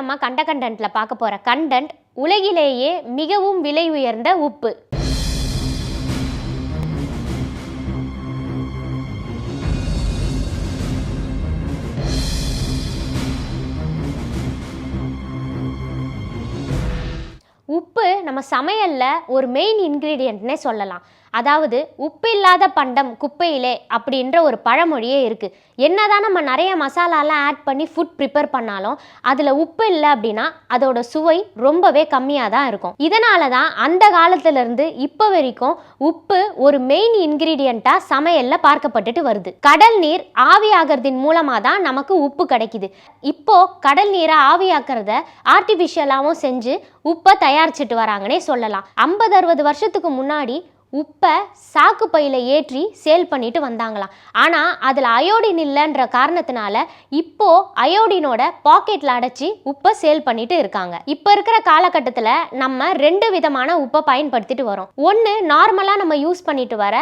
நம்ம கண்ட கண்டென்ட்ல பார்க்க போற கண்டென்ட் உலகிலேயே மிகவும் விலை உயர்ந்த உப்பு. உப்பு நம்ம சமையல்ல ஒரு மெயின் இன்க்ரீடியன்ட்னே சொல்லலாம். அதாவது உப்பு இல்லாத பண்டம் குப்பையிலே அப்படின்ற ஒரு பழமொழியே இருக்குது என்னதான் நம்ம நிறைய மசாலாலாம் ஆட் பண்ணி ஃபுட் ப்ரிப்பேர் பண்ணாலும் அதில் உப்பு இல்லை அப்படின்னா அதோட சுவை ரொம்பவே கம்மியாக தான் இருக்கும். இதனால தான் அந்த காலத்துலேருந்து இப்போ வரைக்கும் உப்பு ஒரு மெயின் இன்க்ரீடியண்ட்டாக சமையலில் பார்க்கப்பட்டுட்டு வருது. கடல் நீர் ஆவியாகிறதின் மூலமாக தான் நமக்கு உப்பு கிடைக்குது. இப்போது கடல் நீரை ஆவியாக்கிறத ஆர்டிஃபிஷியலாகவும் செஞ்சு உப்பை தயாரிச்சிட்டு வராங்கன்னே சொல்லலாம். ஐம்பது அறுபது வருஷத்துக்கு முன்னாடி உப்பை சாக்கு பையில் ஏற்றி சேல் பண்ணிட்டு வந்தாங்களாம். ஆனால் அதில் அயோடின் இல்லைன்ற காரணத்தினால இப்போது அயோடினோட பாக்கெட்டில் அடைச்சி உப்பை சேல் பண்ணிட்டு இருக்காங்க. இப்போ இருக்கிற காலகட்டத்தில் நம்ம ரெண்டு விதமான உப்பை பயன்படுத்திட்டு வரோம். ஒன்று நார்மலாக நம்ம யூஸ் பண்ணிட்டு வர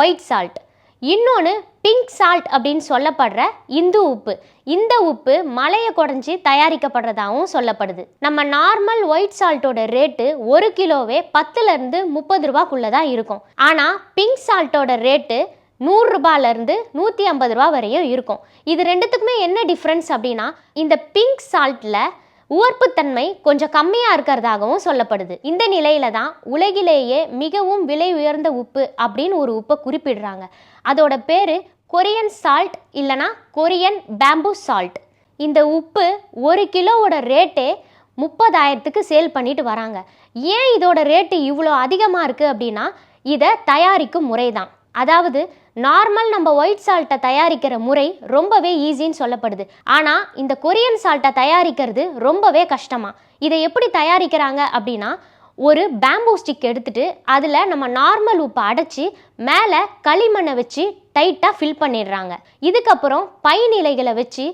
ஒயிட் சால்ட். இன்னொன்று பிங்க் சால்ட் அப்படின்னு சொல்லப்படுற இந்து உப்பு. இந்த உப்பு மலையை குடஞ்சி தயாரிக்கப்படுறதாகவும் சொல்லப்படுது. நம்ம நார்மல் ஒயிட் சால்ட்டோட ரேட்டு ஒரு கிலோவே பத்துலேருந்து முப்பது ரூபாக்குள்ளே தான் இருக்கும் ஆனால் பிங்க் சால்ட்டோட ரேட்டு நூறுரூபாலேருந்து நூற்றி ஐம்பது ரூபா வரையும் இருக்கும். இது ரெண்டுத்துக்குமே என்ன டிஃப்ரென்ஸ் அப்படின்னா இந்த பிங்க் சால்ட்டில் உவர்ப்புத்தன்மை கொஞ்சம் கம்மியாக இருக்கிறதாகவும் சொல்லப்படுது. இந்த நிலையில தான் உலகிலேயே மிகவும் விலை உயர்ந்த உப்பு அப்படின்னு ஒரு உப்பை குறிப்பிடுறாங்க. அதோட பேர் கொரியன் சால்ட் இல்லைனா கொரியன் பேம்பூ சால்ட் இந்த உப்பு ஒரு கிலோவோட ரேட்டே முப்பதாயிரத்துக்கு சேல் பண்ணிட்டு வராங்க. ஏன் இதோட ரேட்டு இவ்வளோ அதிகமாக இருக்குது அப்படின்னா இதை தயாரிக்கும் முறை தான் அதாவது நார்மல் நம்ம ஒயிட் சால்ட்டை தயாரிக்கிற முறை ரொம்பவே ஈஸின்னு சொல்லப்படுது. ஆனால் இந்த கொரியன் சால்ட்டை தயாரிக்கிறது ரொம்பவே கஷ்டமா? இதை எப்படி தயாரிக்கிறாங்க அப்படின்னா ஒரு பேம்பூ ஸ்டிக் எடுத்துட்டு அதில் நம்ம நார்மல் உப்பை அடைச்சி மேலே களிமண்ணை வச்சு டைட்டாக ஃபில் பண்ணிடுறாங்க. இதுக்கப்புறம் பைநிலைகளை வச்சு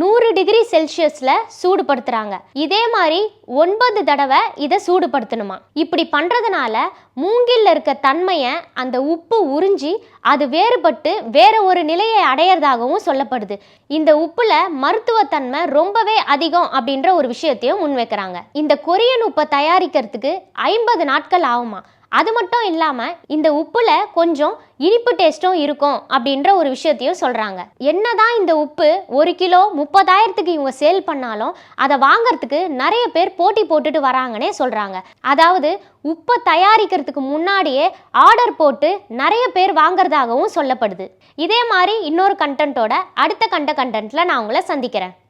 நூறு டிகிரி செல்சியஸில் சூடுபடுத்துகிறாங்க இதே மாதிரி ஒன்பது தடவை இதை சூடுபடுத்தணுமா? இப்படி பண்ணுறதுனால மூங்கில் இருக்க தன்மையை அந்த உப்பு உறிஞ்சி அது வேறுபட்டு வேற ஒரு நிலையை அடையிறதாகவும் சொல்லப்படுது. இந்த உப்புல மருத்துவத்தன்மை ரொம்பவே அதிகம் அப்படின்ற ஒரு விஷயத்தையும் முன்வைக்கிறாங்க. இந்த கொரியன் உப்பை தயாரிக்கிறதுக்கு ஐம்பது நாட்கள் ஆகுமா? அது மட்டும் இல்லாமல் இந்த உப்புல கொஞ்சம் இனிப்பு டேஸ்ட்டும் இருக்கும் அப்படின்ற ஒரு விஷயத்தையும் சொல்கிறாங்க என்னதான் இந்த உப்பு ஒரு கிலோ முப்பதாயிரத்துக்கு இவங்க சேல் பண்ணாலும் அதை வாங்கறதுக்கு நிறைய பேர் போட்டி போட்டுட்டு வராங்கன்னே சொல்கிறாங்க அதாவது உப்பை தயாரிக்கிறதுக்கு முன்னாடியே ஆர்டர் போட்டு நிறைய பேர் வாங்குறதாகவும் சொல்லப்படுது. இதே மாதிரி இன்னொரு கண்டென்ட்டோட அடுத்த கண்ட கண்டென்ட்டில் நான் உங்களை சந்திக்கிறேன்.